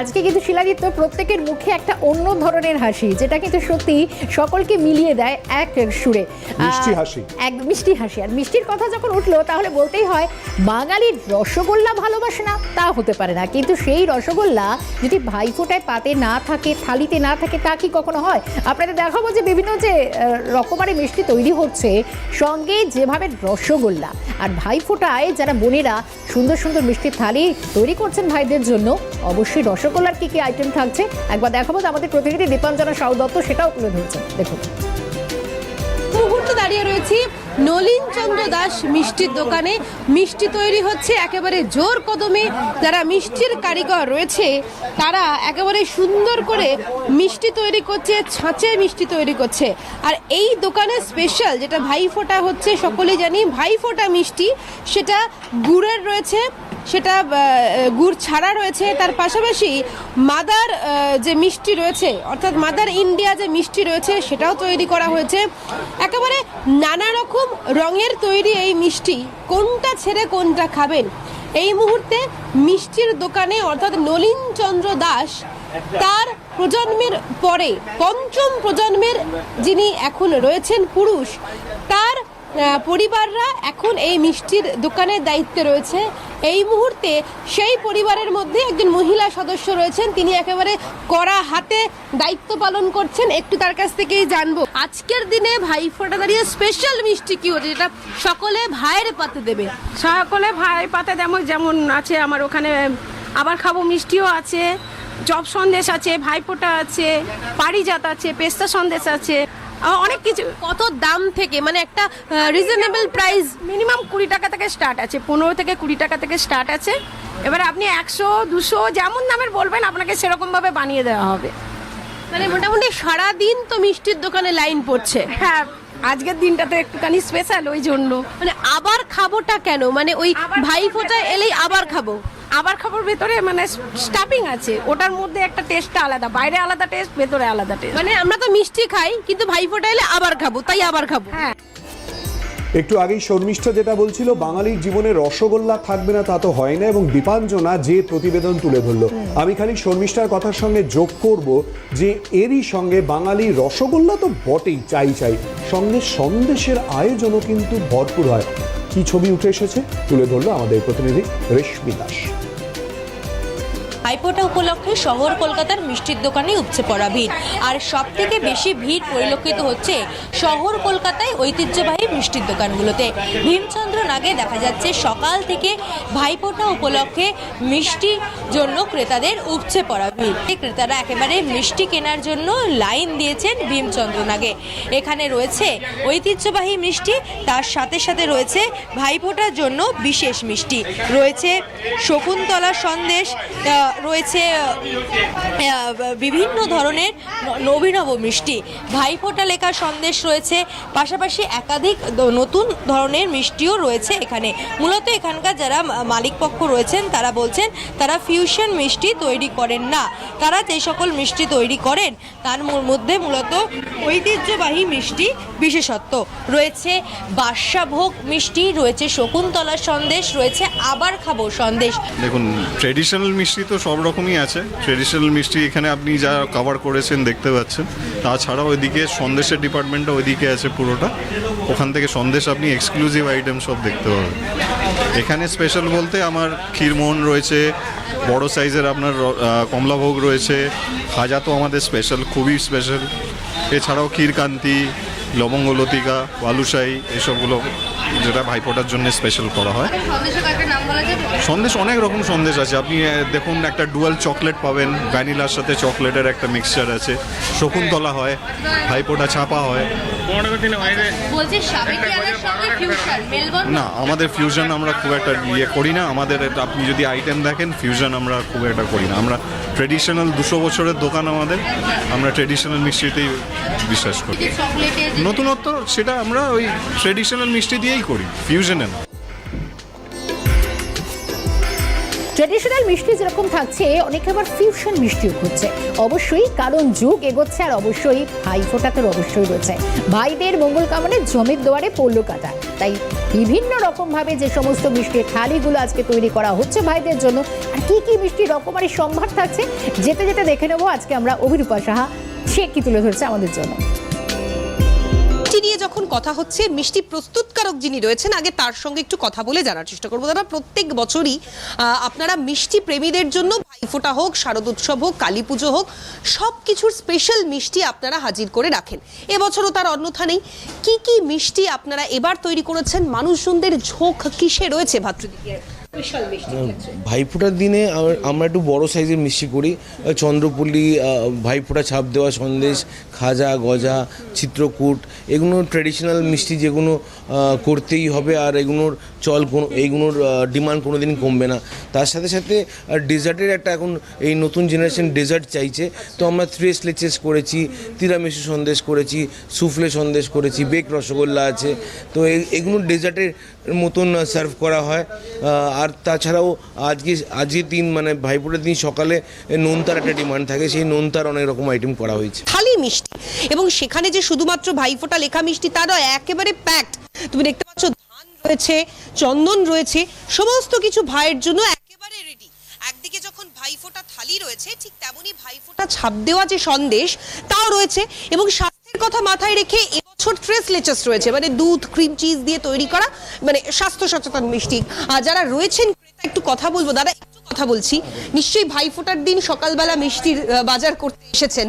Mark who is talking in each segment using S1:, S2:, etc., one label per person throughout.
S1: আজকে কিন্তু শিলাদিত্য প্রত্যেকের মুখে একটা অন্য ধরনের হাসি যেটা কিন্তু সত্যি সকলকে মিলিয়ে দেয় এক সুরে।
S2: মিষ্টি হাসি।
S1: এক মিষ্টি হাসি। আর মিষ্টির কথা যখন উঠল তাহলে বলতেই হয় বাঙালির রসগোল্লা ভালোবাসে না তা হতে পারে না। কিন্তু সেই রসগোল্লা যদি ভাইফোঁটায় পাতে না থাকে থালিতে না থাকে তা কি কখনো হয়? আপনাদের দেখাবো যে বিভিন্ন যে রকমারি মিষ্টি তৈরি হচ্ছে সঙ্গে যেভাবে রসগোল্লা। আর ভাইফোঁটায় যারা বোনেরা সুন্দর সুন্দর মিষ্টির থালি তৈরি করছেন ভাইদের জন্য অবশ্যই রসগোল্লার কি কি আইটেম থাকছে? একবার দেখাবো আমাদের প্রতিনিধি দীপাঞ্জনা সাউ সেটাও তুলে ধরছেন। দেখুন।
S3: মুহূর্তে দাঁড়িয়ে রয়েছি নলিন চন্দ্র দাস মিষ্টির দোকানে। মিষ্টি তৈরি হচ্ছে একেবারে জোর কদমে। যারা মিষ্টির কারিগর রয়েছে, তারা একেবারে সুন্দর করে মিষ্টি তৈরি করছে, ছাঁচে মিষ্টি তৈরি করছে। আর এই দোকানের স্পেশাল যেটা ভাইফোঁটা হচ্ছে, সকলেই জানি ভাইফোঁটা মিষ্টি, সেটা গুড়ের রয়েছে। সেটা গুড় ছাড়া রয়েছে। তার পাশাপাশি মাদার যে মিষ্টি রয়েছে, অর্থাৎ মাদার ইন্ডিয়া যে মিষ্টি রয়েছে, সেটাও তৈরি করা হয়েছে। একেবারে নানা রকম রঙের তৈরি এই মিষ্টি, কোনটা ছেড়ে কোনটা খাবেন? এই মুহূর্তে মিষ্টির দোকানে, অর্থাৎ নলিন চন্দ্র দাস, তার প্রজন্মের পরে, পঞ্চম প্রজন্মের যিনি এখন রয়েছেন পুরুষ, তার পরিবাররা এখন এই মিষ্টির দোকানের দায়িত্বে রয়েছে। এই মুহূর্তে সেই পরিবারের মধ্যে একজন মহিলা সদস্য রয়েছেন। তিনি একেবারে কড়া হাতে দায়িত্ব পালন করছেন। একটু তার কাছ থেকেই জানব। আজকের দিনে ভাইফোঁটা দাঁড়িয়ে স্পেশাল মিষ্টি কি হচ্ছে, যেটা সকলে ভাইয়ের পাতে দেবে?
S4: সকলে ভাই পাতা যেমন যেমন আছে আমার ওখানে আবার খাব মিষ্টিও আছে চপ সন্দেশ আছে ভাইফোঁটা আছে, পারিজাত আছে, পেস্তা সন্দেশ আছে। অনেক কিছু।
S3: কত দাম থেকে মানে একটা রিজনেবল প্রাইস
S4: মিনিমাম কুড়ি টাকা থেকে স্টার্ট আছে পনেরো থেকে কুড়ি টাকা থেকে স্টার্ট আছে। এবার আপনি একশো দুশো যেমন দামের বলবেন আপনাকে সেরকমভাবে বানিয়ে দেওয়া হবে।
S3: মানে মোটামুটি সারাদিন তো মিষ্টির দোকানে লাইন পড়ছে।
S4: হ্যাঁ আজকের দিনটা তো একটুখানি স্পেশাল ওই জন্য।
S3: মানে আবার খাবোটা কেন? মানে ওই ভাইফোঁটা এলেই আবার খাব।
S4: আবার খাবার ভেতরে মানে স্টাফিং আছে। ওটার মধ্যে একটা টেস্টটা আলাদা বাইরে আলাদা টেস্ট ভেতরে আলাদা টেস্ট
S3: মানে আমরা তো মিষ্টি খাই কিন্তু ভাইফোঁটা এলে আবার খাব তাই আবার খাব।
S4: হ্যাঁ।
S2: একটু আগেই শর্মিষ্ঠা যেটা বলছিল বাঙালির জীবনে রসগোল্লা থাকবে না তা তো হয় না এবং দীপাঞ্জনা যে প্রতিবেদন তুলে ধরলো। আমি খালি শর্মিষ্ঠার কথার সঙ্গে যোগ করব যে এরই সঙ্গে বাঙালি রসগোল্লা তো বটেই চাই চাই। সঙ্গে সন্দেশের আয়োজনও কিন্তু ভরপুর হয়। কি ছবি উঠে এসেছে তুলে ধরলো আমাদের প্রতিনিধি রেশমি দাস।
S5: ভাইফোঁটা উপলক্ষে শহর কলকাতার মিষ্টির দোকানে উপচে পড়া ভিড়। আর সব থেকে বেশি ভিড় পরিলক্ষিত হচ্ছে শহর কলকাতায় ঐতিহ্যবাহী মিষ্টির দোকানগুলোতে। ভীমচন্দ্র নাগে দেখা যাচ্ছে সকাল থেকে ভাইফোঁটা উপলক্ষে মিষ্টির জন্য ক্রেতাদের উপচে পড়া ভিড়। ক্রেতারা একেবারে মিষ্টি কেনার জন্য লাইন দিয়েছেন ভীমচন্দ্র নাগে। এখানে রয়েছে ঐতিহ্যবাহী মিষ্টি, তার সাথে সাথে রয়েছে ভাইফোঁটার জন্য বিশেষ মিষ্টি। রয়েছে শকুন্তলা সন্দেশ রয়েছে বিভিন্ন ধরনের নবীনব মিষ্টি। ভাইফোঁটা লেখা সন্দেশ রয়েছে, পাশাপাশি একাধিক নতুন ধরনের মিষ্টিও রয়েছে এখানে। মূলত এখানকার যারা মালিকপক্ষ রয়েছেন, তারা বলছেন তারা ফিউশন মিষ্টি তৈরি করেন না। তারা যে সকল মিষ্টি তৈরি করেন, তার মধ্যে মূলত ঐতিহ্যবাহী মিষ্টি বিশেষত্ব রয়েছে। বাদশাভোগ মিষ্টি রয়েছে শকুন্তলা সন্দেশ রয়েছে, আবার খাব সন্দেশ।
S6: দেখুন ট্রেডিশনাল মিষ্টি তো সব রকমই আছে। ট্রেডিশনাল মিষ্টি এখানে আপনি যা কভার করেছেন দেখতে পাচ্ছেন। তাছাড়াও ওইদিকে সন্দেশের ডিপার্টমেন্টটা ওইদিকে আছে পুরোটা। ওখান থেকে সন্দেশ আপনি এক্সক্লুসিভ আইটেম সব দেখতে পাবেন। এখানে স্পেশাল বলতে আমার ক্ষীরমোহন রয়েছে, বড় সাইজের আপনার কমলাভোগ রয়েছে। খাজা তো আমাদের স্পেশাল খুবই স্পেশাল এছাড়াও ক্ষীরকান্তি লবঙ্গ লতিকা বালুশাহী এসবগুলো যেটা ভাইফোঁটার জন্য স্পেশাল করা হয়। সন্দেশ অনেক রকম সন্দেশ আছে। আপনি দেখুন একটা ডুয়াল চকলেট পাবেন। ভ্যানিলার সাথে চকলেটের একটা মিক্সচার আছে। শকুন্তলা হয় ভাইপোটা ছাপা হয়। না আমাদের ফিউশন আমরা খুব একটা ইয়ে করি না। আমাদের আপনি যদি আইটেম দেখেন ফিউশন আমরা খুব একটা করি না। আমরা ট্রেডিশনাল দুশো বছরের দোকান আমাদের। আমরা ট্রেডিশনাল মিষ্টিতেই বিশ্বাস করি। নতুনত্ব সেটা আমরা ওই ট্রেডিশনাল মিষ্টি দিয়েই করি ফিউশনে না
S1: ট্রেডিশনাল মিষ্টি যেরকম থাকছে, অনেকে আবার ফিউশন মিষ্টিও খুঁজছে। অবশ্যই কারণ যুগ এগোচ্ছে আর অবশ্যই ভাই ফোটাতের অবশ্যই রয়েছে। ভাইদের মঙ্গল কামনে জমির দোয়ারে পড়ল কাটা। তাই বিভিন্ন রকমভাবে যে সমস্ত মিষ্টির থালিগুলো আজকে তৈরি করা হচ্ছে ভাইদের জন্য, আর কি কি মিষ্টি রকমারি সম্ভার থাকছে, যেতে যেতে দেখে নেব। আজকে আমরা অভিরূপা সাহা, সে কি তুলে ধরছে আমাদের জন্য।
S7: নিয়ে যখন কথা হচ্ছে, মিষ্টি প্রস্তুতকারক যিনি রয়েছেন, আগে তার সঙ্গে একটু কথা বলে জানার চেষ্টা করব। দাদা, প্রত্যেক বছরই আপনারা মিষ্টি প্রেমীদের জন্য ভাইফোঁটা হোক, শারদ উৎসব হোক, কালী পুজো হোক সব কিছুর স্পেশাল মিষ্টি আপনারা হাজির করে রাখেন। এবছরও তার অন্যথা নেই। কি কি মিষ্টি আপনারা এবার তৈরি করেছেন? মানুষজনদের ঝোঁক কিসে রয়েছে মিষ্টি
S8: ভাইফোঁটার দিনে আমরা একটু বড় সাইজের মিষ্টি করি। চন্দ্রপল্লি চন্দ্রপুলি ভাইফোঁটা ছাপ দেওয়া সন্দেশ খাজা গজা চিত্রকূট এগুলো ট্র্যাডিশনাল মিষ্টি যেগুলো করতেই হবে আর এগুলোর চল কোনো এইগুলোর ডিমান্ড কোনো দিন কমবে না। তার সাথে সাথে ডেজার্টের একটা এখন এই নতুন জেনারেশন ডেজার্ট চাইছে। তো আমরা থ্রেস স্লেচেস করেছি, তিরামিসু সন্দেশ করেছি সুফলে সন্দেশ করেছি বেক রসগোল্লা আছে। তো এই- এগুলো ডেজার্টের মতন সার্ভ করা হয়। আর তাছাড়াও আজকে আজকের দিন মানে ভাইফোঁটার দিন সকালে নোনতার একটা ডিমান্ড থাকে, সেই নোনতার অনেক রকম আইটেম করা হয়েছে।
S7: খালি মিষ্টি। এবং সেখানে যে শুধুমাত্র ভাইফোঁটা লেখা মিষ্টি তা একেবারে প্যাকড তুমি দেখতে পাচ্ছ রয়েছে, চন্দন রয়েছে, সমস্ত কিছু ভাইয়ের জন্য একেবারে রেডি একদিকে যখন ভাইফোঁটা থালি রয়েছে, ঠিক তেমনি ভাইফোঁটা ছাপ দেওয়া যে সন্দেশ, তাও রয়েছে এবং স্বাস্থ্যের কথা মাথায় রেখে এবছর রয়েছে মানে দুধ ক্রিম চিজ দিয়ে তৈরি করা মানে স্বাস্থ্য সচেতন মিষ্টি। আর যারা রয়েছেন একটু কথা বলব। দাদা, একটু কথা বলছি। নিশ্চয়ই ভাইফোঁটার দিন সকালবেলা মিষ্টির বাজার করতে এসেছেন।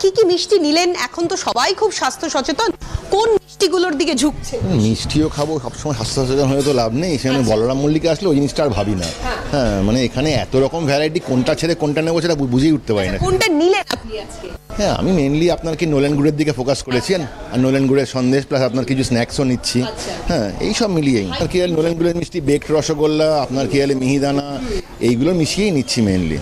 S7: কি কি মিষ্টি নিলেন? এখন তো সবাই খুব স্বাস্থ্য সচেতন। কোন মিষ্টিগুলোর দিকে ঝুঁকছে।
S9: মিষ্টিও খাব সবসময় স্বাস্থ্য সচেতন হয়ে তো লাভ নেই। সেখানে বলরাম মল্লিকে আসলে ওই জিনিসটা আর ভাবি না। হ্যাঁ। মানে এখানে এত রকম ভ্যারাইটি কোনটা ছেড়ে কোনটা নেব সেটা বুঝেই উঠতে পারি না।
S7: কোনটা নিলেন আপনি আজকে?
S9: হ্যাঁ আমি মেনলি আপনার কি নোলেন গুড়ের দিকে ফোকাস করেছি আর নোলেন গুড়ের সন্দেশ প্লাস আপনার কিছু স্ন্যাক্সও নিচ্ছি। হ্যাঁ এই সব মিলিয়েই। আর কি নোলেন গুড়ের মিষ্টি বেকড রসগোল্লা আপনার কি মিহিদানা এইগুলো মিশিয়েই নিচ্ছি মেনলি